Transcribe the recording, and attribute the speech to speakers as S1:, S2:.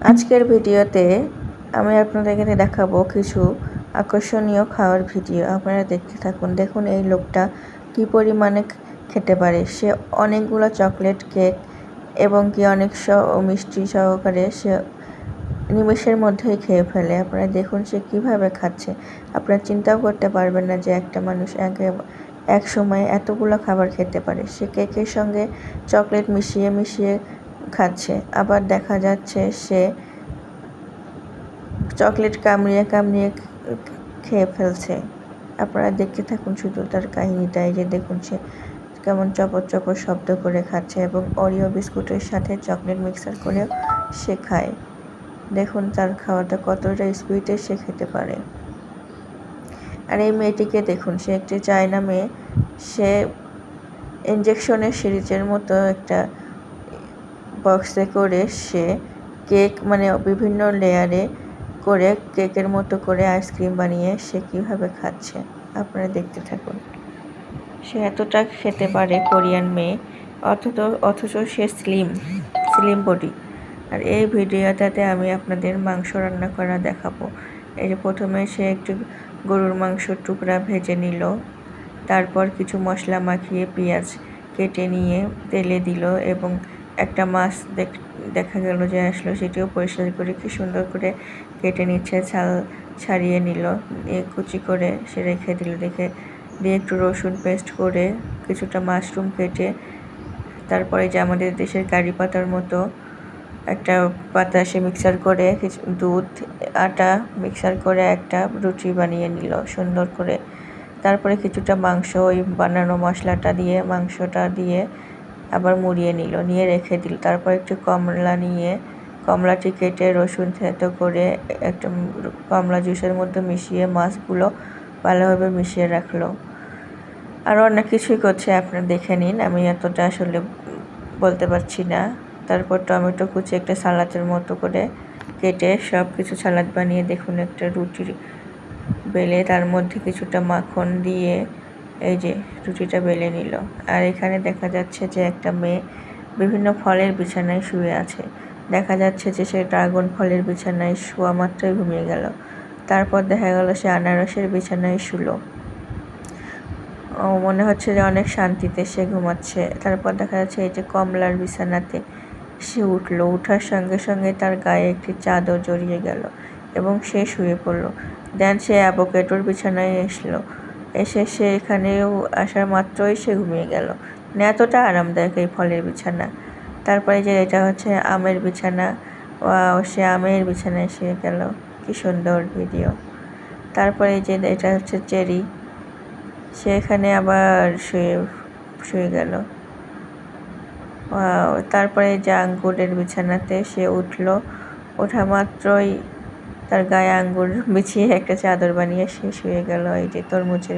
S1: আজকের ভিডিওতে আমি আপনাদেরকে দেখাবো কিছু আকর্ষণীয় খাওয়ার ভিডিও। আপনারা দেখতে থাকুন, দেখুন এই লোকটা কি পরিমাণে খেতে পারে। সে অনেকগুলো চকলেট কেক এবং কি অনেক স, মিষ্টি সহকারে সে নিমেষের মধ্যেই খেয়ে ফেলে। আপনারা দেখুন সে কীভাবে খাচ্ছে। আপনারা চিন্তাও করতে পারবেন না যে একটা মানুষ একে এক সময় এতগুলো খাবার খেতে পারে। সে কেকের সঙ্গে চকলেট মিশিয়ে মিশিয়ে খাচ্ছে। আবার দেখা যাচ্ছে সে চকলেট কামড়িয়ে কামড়িয়ে খেয়ে ফেলছে। আপনারা দেখতে থাকুন শুধু তার কাহিনীটা এই যে দেখুন সে কেমন চপর চপর শব্দ করে খাচ্ছে এবং অরিও বিস্কুটের সাথে চকলেট মিক্সার করেও সে খায়। দেখুন তার খাওয়াটা কতটা স্পিডে সে খেতে পারে। আর এই মেয়েটিকে দেখুন, সে একটি চায়না মেয়ে। সে ইঞ্জেকশনের সিরিজের মতো একটা বক্সে করে সে কেক মানে বিভিন্ন লেয়ারে করে কেকের মতো করে আইসক্রিম বানিয়ে সে কীভাবে খাচ্ছে আপনারা দেখতে থাকুন। সে এতটা খেতে পারে কোরিয়ান মেয়ে, অথচ অথচ সে স্লিম স্লিম বডি আর এই ভিডিওটাতে আমি আপনাদের মাংস রান্না করা দেখাবো। এই যে প্রথমে সে একটু গরুর মাংস টুকরা ভেজে নিল, তারপর কিছু মশলা মাখিয়ে, পেঁয়াজ কেটে নিয়ে তেলে দিল এবং একটা মাছ দেখ, দেখা গেল যে আসলো, সেটিও পরিষ্কার করে কি সুন্দর করে কেটে নিচ্ছে, ছাল ছাড়িয়ে নিল কুচি করে সে রেখে দিল দেখে দিয়ে একটু রসুন পেস্ট করে কিছুটা মাশরুম কেটে, তারপরে যে আমাদের দেশের কারি পাতার মতো একটা পাতা সে মিক্সার করে কিছু, দুধ, আটা মিক্সার করে একটা রুটি বানিয়ে নিল সুন্দর করে। তারপরে কিছুটা মাংস, ওই বানানো মশলাটা দিয়ে, মাংসটা দিয়ে আবার মুড়িয়ে নিল, নিয়ে রেখে দিল। তারপর একটু কমলা নিয়ে কমলাটি কেটে রসুন থেঁতো করে একটা কমলা জুসের মধ্যে মিশিয়ে মাছগুলো ভালোভাবে মিশিয়ে রাখল। আরও অনেক কিছুই করছে আপনারা দেখে নিন। আমি এতটা আসলে বলতে পারছি না। তারপর টমেটো কুচি একটা সালাদের মতো করে কেটে সব কিছু সালাদ বানিয়ে দেখুন একটা রুটির বেলে তার মধ্যে কিছুটা মাখন দিয়ে এই যে রুটিটা বেলে নিল। আর এখানে দেখা যাচ্ছে যে একটা মেয়ে বিভিন্ন ফলের বিছানায় শুয়ে আছে। দেখা যাচ্ছে যে সে ড্রাগন ফলের বিছানায় শোয়া মাত্রই ঘুমিয়ে গেল। তারপর দেখা গেল সে আনারসের বিছানায় শুলো। মনে হচ্ছে যে অনেক শান্তিতে সে ঘুমাচ্ছে। তারপর দেখা যাচ্ছে এই যে কমলার বিছানাতে সে উঠল। উঠার সঙ্গে সঙ্গে তার গায়ে একটি চাদর জড়িয়ে গেল এবং সে শুয়ে পড়ল। দেন সে অ্যাভোকেটোর বিছানায় এসলো। এসে সে এখানেও আসার মাত্রই সে ঘুমিয়ে গেল। মানে এতটা আরামদায়ক এই ফলের বিছানা। তারপরে যে এটা হচ্ছে আমের বিছানা। সে আমের বিছানায় শুয়ে গেল। কি সুন্দর ভিডিও। তারপরে যে এটা হচ্ছে চেরি। সে এখানে আবার শুয়ে শুয়ে গেল। তারপরে যে আঙ্গুরের বিছানাতে সে উঠল। ওঠা মাত্রই তার গায়ে আঙ্গুর বিছিয়ে একটা চাদর বানিয়ে সে শুয়ে গেল এই যে তরমুজের